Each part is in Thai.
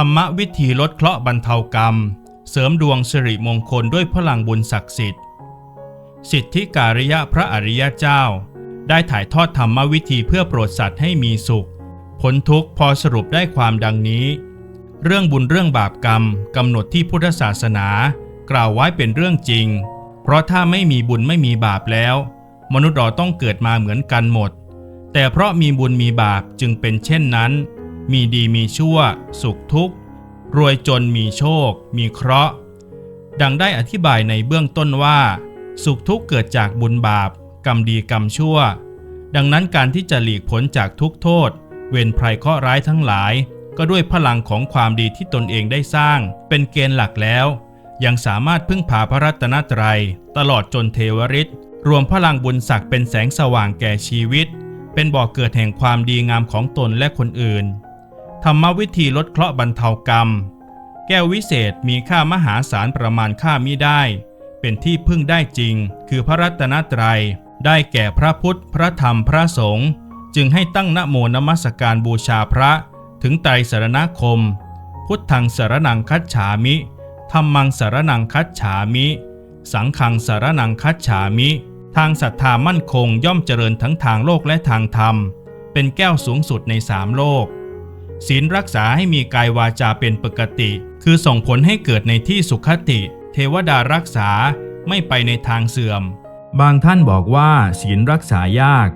ธรรมวิธีลดเคราะห์บรรเทากรรม เสริมดวงสิริมงคลด้วยพลังบุญศักดิ์สิทธิ์ สิทธิการิยะพระอริยเจ้า ได้ถ่ายทอดธรรมวิธีเพื่อโปรดสัตว์ให้มีสุขพ้นทุกข์พอสรุปได้ความดังนี้ เรื่องบุญเรื่องบาปกรรมกำหนดที่พุทธศาสนา กล่าวไว้เป็นเรื่องจริง เพราะถ้าไม่มีบุญไม่มีบาปแล้ว มนุษย์เราต้องเกิดมาเหมือนกันหมด แต่เพราะมีบุญมีบาปจึงเป็นเช่นนั้น มีดีมีชั่ว สุขทุกข์ รวยจนมีโชค มีเคราะห์ ดังได้อธิบายในเบื้องต้นว่า สุขทุกข์เกิดจากบุญบาป กรรมดีกรรมชั่ว ดังนั้นการที่จะหลีกพ้นจากทุกโทษ เวรภัยเคราะห์ร้ายทั้งหลาย ก็ด้วยพลังของความดีที่ตนเองได้สร้าง เป็นเกณฑ์หลักแล้ว ยังสามารถพึ่งพาพระรัตนตรัย ตลอดจนเทวฤทธิ์รวมพลังบุญศักดิ์เป็นแสงสว่างแก่ชีวิต เป็นบ่อกเกิดแห่งความดีงามของตนและคนอื่น ธรรมวิธีลดเคราะห์บรรเทากรรม แก้ววิเศษมีค่ามหาศาลประมาณค่ามิได้ เป็นที่พึ่งได้จริง คือพระรัตนตรัย ได้แก่พระพุทธ พระธรรมพระสงฆ์จึงให้ตั้งนโมนมัสการบูชาพระถึงไตรสารณคม พุทธังสารนังคัจฉามิธรรมังสารนังคัจฉามิ สังฆังสารนังคัจฉามิ ทางศรัทธามั่นคงย่อมเจริญทั้งทางโลกและทางธรรม เป็นแก้วสูงสุดในสามโลก ศีลรักษาให้มีกายวาจาเป็นปกติ คือส่งผลให้เกิดในที่สุขติ เทวดารักษาไม่ไปในทางเสื่อม บางท่านบอกว่าศีลรักษายาก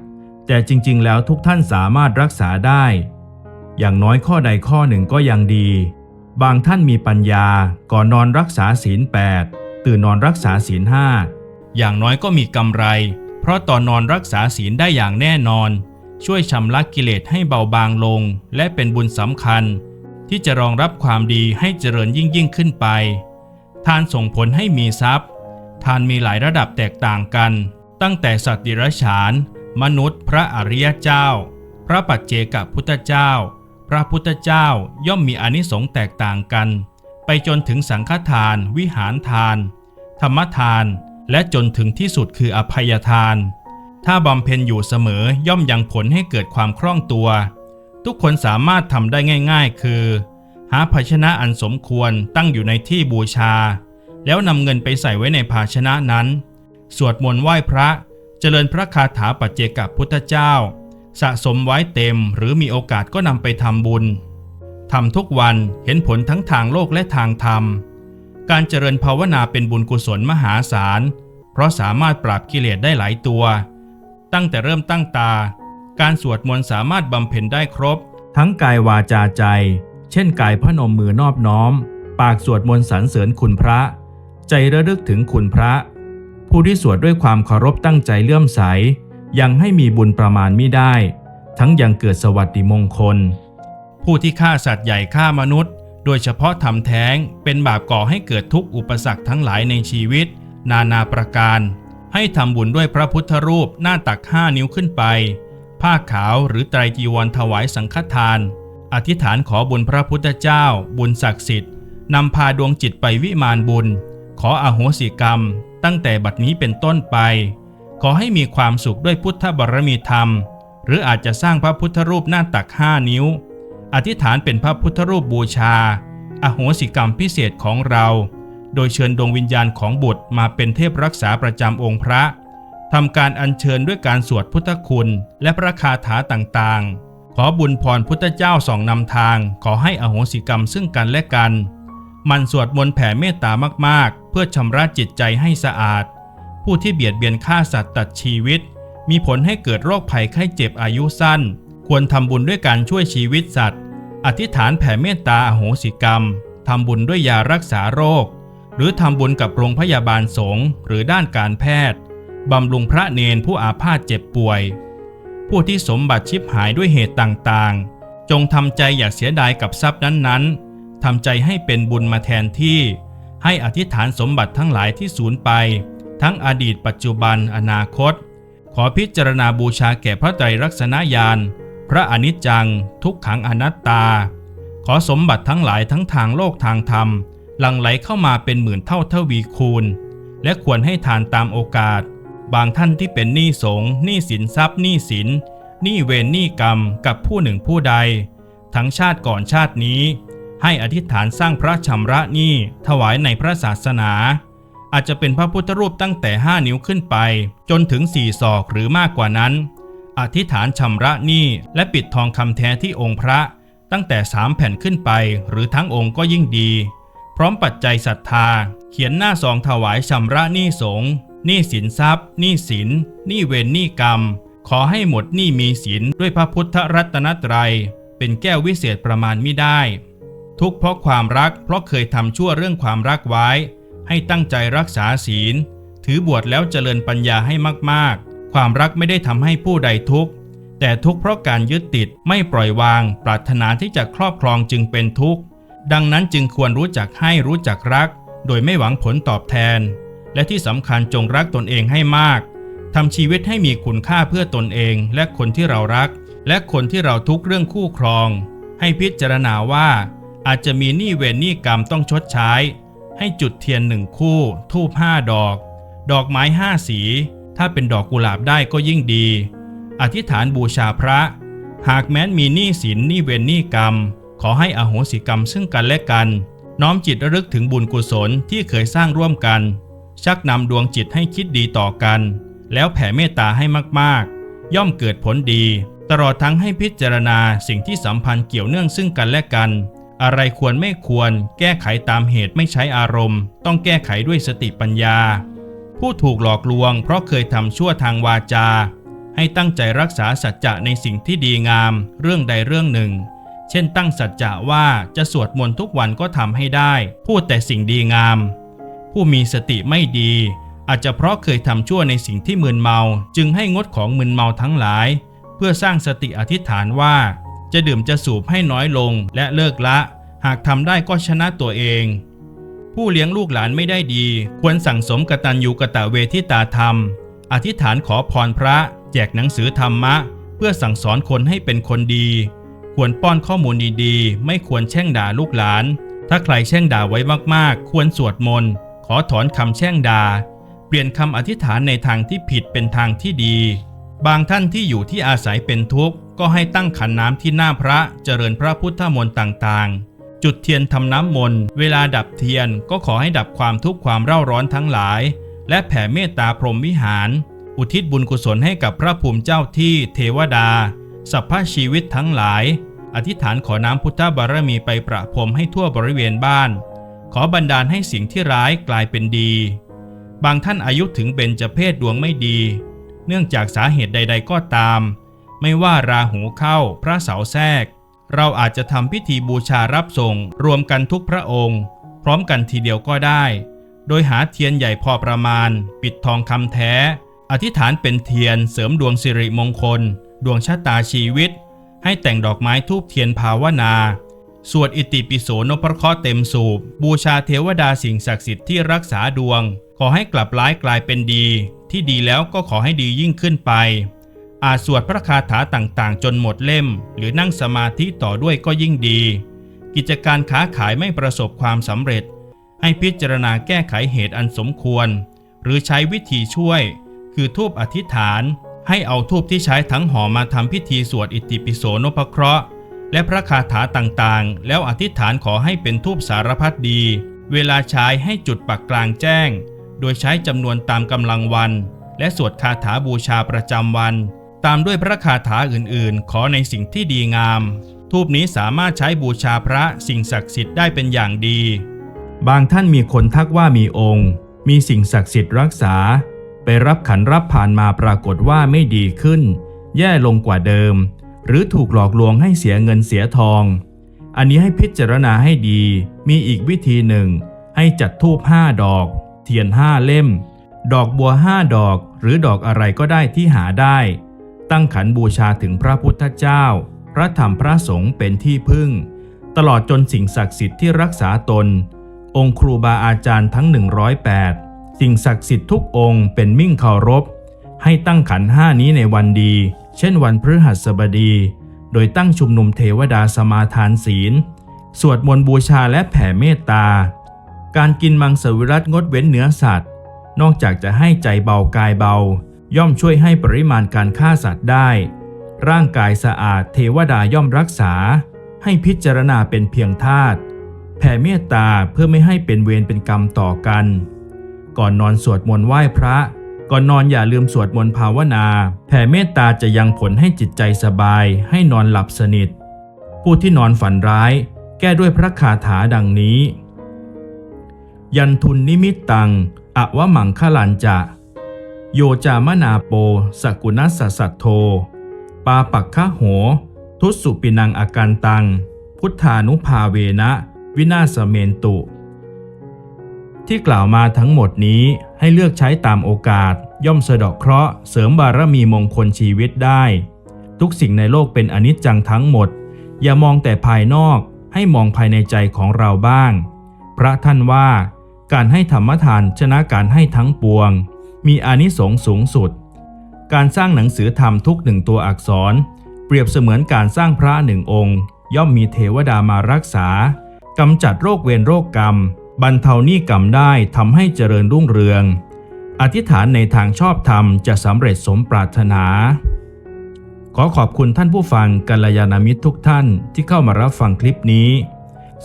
แต่จริงๆ แล้วทุกท่านสามารถรักษาได้ อย่างน้อยข้อใดข้อหนึ่งก็ยังดี บางท่านมีปัญญาก่อนนอนรักษาศีล 8 ตื่นนอนรักษาศีล5อย่างน้อยก็มีกำไร เพราะตอนนอนรักษาศีลได้อย่างแน่นอน ช่วยชำระกิเลสให้เบาบางลง และเป็นบุญสำคัญ ที่จะรองรับความดีให้เจริญยิ่งยิ่งขึ้นไป ทานส่งผลให้มีทรัพย์ ทานมีหลายระดับแตกต่างกัน ตั้งแต่สัตว์ดิรัจฉาน มนุษย์ พระอริยเจ้า พระปัจเจกพุทธเจ้า พระพุทธเจ้าย่อมมีอนิสงส์แตกต่างกัน ไปจนถึงสังฆทาน วิหารทาน ธรรมทาน และจนถึงที่สุดคืออภัยทาน ถ้าบำเพ็ญอยู่เสมอย่อมยังผลให้เกิดความคล่องตัว ทุกคนสามารถทำได้ง่าย ๆ คือ หาภาชนะอันสมควรตั้งอยู่ในที่บูชา แล้วนำเงินไปใส่ไว้ในภาชนะนั้น สวดมนต์ไหว้พระเจริญพระคาถาปัจเจกพุทธเจ้า สะสมไว้เต็มหรือมีโอกาสก็นำไปทำบุญทำทุกวันเห็นผลทั้งทางโลกและทางธรรม การเจริญภาวนาเป็นบุญกุศลมหาศาล เพราะสามารถปราบกิเลสได้หลายตัว ตั้งแต่เริ่มตั้งตา การสวดมนต์สามารถบำเพ็ญได้ครบ ทั้งกายวาจาใจ เช่นกายพนมมือนอบน้อม ปากสวดมนต์สรรเสริญคุณพระ ใจระลึกถึงคุณพระ ผู้ที่สวดด้วยความเคารพตั้งใจเลื่อมใส ยังให้มีบุญประมาณมิได้ ทั้งยังเกิดสวัสดิมงคล ผู้ที่ฆ่าสัตว์ใหญ่ฆ่ามนุษย์ โดยเฉพาะทำแท้งเป็นบาปก่อให้เกิดทุกข์อุปสรรคทั้งหลายในชีวิต นานาประการ ให้ทำบุญด้วยพระพุทธรูปหน้าตักห้านิ้วขึ้นไป ผ้าขาวหรือไตรจีวรถวายสังฆทาน อธิษฐานขอบุญพระพุทธเจ้า บุญศักดิ์สิทธิ์นำพาดวงจิตไปวิมานบุญ ขออโหสิกรรม ตั้งแต่บัดนี้เป็นต้นไป ขอให้มีความสุขด้วยพุทธบารมีธรรม หรืออาจจะสร้างพระพุทธรูปหน้าตักห้านิ้ว อธิษฐานเป็นพระพุทธรูปบูชา อโหสิกรรมพิเศษของเรา โดยเชิญดวงวิญญาณของบุตรมาเป็นเทพรักษาประจำองค์พระทำการอัญเชิญด้วยการสวดพุทธคุณ และพระคาถาต่างๆ ขอบุญพรพุทธเจ้าส่องนำทาง ขอให้อโหสิกรรมซึ่งกันและกัน มันสวดมนต์แผ่เมตตามากๆ เพื่อชำระจิตใจให้สะอาด ผู้ที่เบียดเบียนฆ่าสัตว์ตัดชีวิต มีผลให้เกิดโรคภัยไข้เจ็บอายุสั้น ควรทำบุญด้วยการช่วยชีวิตสัตว์ อธิษฐานแผ่เมตตาอโหสิกรรมทำบุญด้วยยารักษาโรค หรือทำบุญกับโรงพยาบาลสงฆ์หรือด้านการแพทย์ บำรุงพระเนนผู้อาพาธเจ็บป่วย ผู้ที่สมบัติชิบหายด้วยเหตุต่างๆ จงทำใจอย่าเสียดายกับทรัพย์นั้นๆทำใจให้เป็นบุญมาแทนที่ ให้อธิษฐานสมบัติทั้งหลายที่สูญไป ทั้งอดีตปัจจุบันอนาคต ขอพิจารณาบูชาแก่พระไตรลักษณญาณพระอนิจจัง ทุกขังอนัตตา ขอสมบัติทั้งหลายทั้งทางโลกทางธรรม หลั่งไหลเข้ามาเป็นหมื่นเท่าเทวีคูณ และควรให้ทานตามโอกาส บางท่านที่เป็นหนี้สงหนี้สินทรัพย์หนี้สินหนี้เวรหนี้กรรมกับผู้หนึ่งผู้ใด ทั้งชาติก่อนชาตินี้ ให้อธิษฐานสร้างพระชำระหนี้ถวายในพระศาสนา อาจจะเป็นพระพุทธรูปตั้งแต่ 5 นิ้วขึ้นไป จนถึง4ศอกหรือมากกว่านั้น อธิษฐานชำระหนี้และปิดทองคำแท้ที่องค์พระตั้งแต่ 3 แผ่นขึ้นไป หรือทั้งองค์ก็ยิ่งดี พร้อมปัจจัยศรัทธา เขียนหน้าซองถวายชำระหนี้สงฆ์หนี้สินทรัพย์หนี้สินหนี้เวรหนี้กรรม ขอให้หมดหนี้มีสินด้วยพระพุทธรัตนตรัย เป็นแก้ววิเศษประมาณไม่ได้ ทุกข์เพราะความรักเพราะเคยทำชั่วเรื่องความรักไว้ ให้ตั้งใจรักษาศีล ถือบวชแล้วเจริญปัญญาให้มากๆ ความรักไม่ได้ทำให้ผู้ใดทุกข์แต่ทุกข์เพราะการยึดติดไม่ปล่อยวาง ปรารถนาที่จะครอบครองจึงเป็นทุกข์ ดังนั้นจึงควรรู้จักให้รู้จักรัก โดยไม่หวังผลตอบแทน และที่สำคัญจงรักตนเองให้มากทำชีวิตให้มีคุณค่าเพื่อตนเอง และคนที่เรารัก และคนที่เราทุกเรื่องคู่ครอง ให้พิจารณาว่า อาจจะมีหนี้เวรหนี้กรรมต้องชดใช้ ให้จุดเทียนหนึ่งคู่ ทูบห้าดอก ดอกไม้ห้าสี ถ้าเป็นดอกกุหลาบได้ก็ยิ่งดี อธิษฐานบูชาพระ หากแม้นมีหนี้สินหนี้เวรหนี้กรรม ขอให้อโหสิกรรมซึ่งกันและกัน น้อมจิตระลึกถึงบุญกุศลที่เคยสร้างร่วมกัน ชักนำดวงจิตให้คิดดีต่อกัน แล้วแผ่เมตตาให้มากๆ ย่อมเกิดผลดี ตลอดทั้งให้พิจารณาสิ่งที่สัมพันธ์เกี่ยวเนื่องซึ่งกันและกัน อะไรควรไม่ควร แก้ไขตามเหตุไม่ใช้อารมณ์ ต้องแก้ไขด้วยสติปัญญา ผู้ถูกหลอกลวง เพราะเคยทำชั่วทางวาจา ให้ตั้งใจรักษาสัจจะในสิ่งที่ดีงาม เรื่องใดเรื่องหนึ่ง เช่นตั้งสัจจะว่าจะสวดมนต์ทุกวันก็ทำให้ได้ พูดแต่สิ่งดีงาม ผู้มีสติไม่ดี อาจจะเพราะเคยทำชั่วในสิ่งที่มึนเมา จึงให้งดของมึนเมาทั้งหลาย เพื่อสร้างสติอธิษฐานว่า จะดื่มจะสูบให้น้อยลงและเลิกละ หากทำได้ก็ชนะตัวเอง ผู้เลี้ยงลูกหลานไม่ได้ดี ควรสั่งสมกตัญญูกะตะเวทิตาธรรม อธิษฐานขอพรพระ แจกหนังสือธรรมะ เพื่อสั่งสอนคนให้เป็นคนดี ควรป้อนข้อมูลดีๆ ไม่ควรแช่งด่าลูกหลาน ถ้าใครแช่งด่าไว้มากๆ ควรสวดมนต์ ขอถอนคำแช่งด่า เปลี่ยนคำอธิษฐานในทางที่ผิดเป็นทางที่ดี บางท่านที่อยู่ที่อาศัยเป็นทุกข์ ก็ให้ตั้งขันน้ำที่หน้าพระเจริญพระพุทธมนต์ต่างๆ จุดเทียนทำน้ำมนต์ เวลาดับเทียนก็ขอให้ดับความทุกข์ความเร่าร้อนทั้งหลาย และแผ่เมตตาพรหมวิหาร อุทิศบุญกุศลให้กับพระภูมิเจ้าที่เทวดาสัพพชีวิตทั้งหลาย อธิษฐานขอน้ำพุทธบารมีไปประพรมให้ทั่วบริเวณบ้าน ขอบันดาลให้สิ่งที่ร้ายกลายเป็นดี บางท่านอายุถึงเบญจเพศดวงไม่ดี เนื่องจากสาเหตุใด ๆก็ตาม ไม่ว่าราหูเข้าพระเสาแทรก เราอาจจะทำพิธีบูชารับส่งรวมกันทุกพระองค์ พร้อมกันทีเดียวก็ได้ โดยหาเทียนใหญ่พอประมาณ ปิดทองคำแท้ อธิษฐานเป็นเทียนเสริมดวงสิริมงคล ดวงชะตาชีวิต ให้แต่งดอกไม้ทูบเทียนภาวนา สวดอิติปิโสนพเคราะห์เต็มสูบ บูชาเทวดาสิ่งศักดิ์สิทธิ์ที่รักษาดวง ขอให้กลับร้ายกลายเป็นดี ที่ดีแล้วก็ขอให้ดียิ่งขึ้นไป อาจสวดพระคาถาต่างๆ จนหมดเล่ม หรือนั่งสมาธิต่อด้วยก็ยิ่งดี กิจการค้าขายไม่ประสบความสำเร็จ ให้พิจารณาแก้ไขเหตุอันสมควร หรือใช้วิธีช่วย คือทูบอธิษฐาน ให้เอาทูบที่ใช้ทั้งหอมาทำพิธีสวดอิติปิโสนพเคราะห์ และพระคาถาต่างๆ แล้วอธิษฐานขอให้เป็นทูบสารพัดดี เวลาใช้ให้จุดปักกลางแจ้ง โดยใช้จำนวนตามกำลังวัน และสวดคาถาบูชาประจำวัน ตามด้วยพระคาถาอื่นๆ ขอในสิ่งที่ดีงาม ทูบนี้สามารถใช้บูชาพระสิ่งศักดิ์สิทธิ์ได้เป็นอย่างดี บางท่านมีคนทักว่ามีองค์ มีสิ่งศักดิ์สิทธิ์รักษา รับขันรับผ่านมาปรากฏว่าไม่ดีขึ้น แย่ลงกว่าเดิม หรือถูกหลอกลวงให้เสียเงินเสียทอง อันนี้ให้พิจารณาให้ดี มีอีกวิธีหนึ่ง ให้จัดทูบห้าดอก เทียนห้าเล่ม ดอกบัวห้าดอก หรือดอกอะไรก็ได้ที่หาได้ ตั้งขันบูชาถึงพระพุทธเจ้า พระธรรมพระสงฆ์เป็นที่พึ่ง ตลอดจนสิ่งศักดิ์สิทธิ์ที่รักษาตน องค์ครูบาอาจารย์ทั้ง 108 สิ่งศักดิ์สิทธิ์ทุกองค์เป็นมิ่งเคารพ ให้ตั้งขันห้านี้ในวันดี เช่นวันพฤหัสบดี โดยตั้งชุมนุมเทวดาสมาทานศีล สวดมนต์บูชาและแผ่เมตตา การกินมังสวิรัตงดเว้นเนื้อสัตว์ นอกจากจะให้ใจเบากายเบา ย่อมช่วยให้ปริมาณการฆ่าสัตว์ได้ ร่างกายสะอาดเทวดาย่อมรักษา ให้พิจารณาเป็นเพียงธาตุแผ่เมตตาเพื่อไม่ให้เป็นเวรเป็นกรรมต่อกัน ก่อนนอนสวดมนต์ไหว้พระ ก่อนนอนอย่าลืมสวดมนต์ภาวนา แผ่เมตตาจะยังผลให้จิตใจสบาย ให้นอนหลับสนิท ผู้ที่นอนฝันร้าย แก้ด้วยพระคาถาดังนี้ ยันทุนนิมิตตังอวะมังคลันจะโยจามนาโป สกุณัสสสัทโท ปาปักขะโห ทุสุปินังอาการตัง พุทธานุภาเวนะ วินาศเมนตุ ที่กล่าวมาทั้งหมดนี้ให้เลือกใช้ตามโอกาส ย่อมสะเดาะเคราะห์เสริมบารมีมงคลชีวิตได้ ทุกสิ่งในโลกเป็นอนิจจังทั้งหมด อย่ามองแต่ภายนอกให้มองภายในใจของเราบ้าง พระท่านว่า การให้ธรรมทานชนะการให้ทั้งปวง มีอานิสงส์สูงสุด การสร้างหนังสือธรรมทุกหนึ่งตัวอักษร เปรียบเสมือนการสร้างพระหนึ่งองค์ ย่อมมีเทวดามารักษากำจัดโรคเวรโรคกรรม บรรเทาหนี้กรรมได้ทำให้เจริญรุ่งเรือง อธิษฐานในทางชอบธรรมจะสำเร็จสมปรารถนา ขอขอบคุณท่านผู้ฟังกัลยาณมิตรทุกท่านที่เข้ามารับฟังคลิปนี้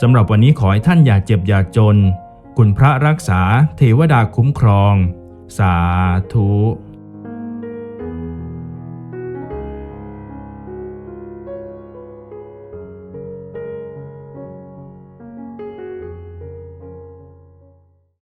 สำหรับวันนี้ขอให้ท่านอย่าเจ็บอย่าจน คุณพระรักษาเทวดาคุ้มครอง สาธุ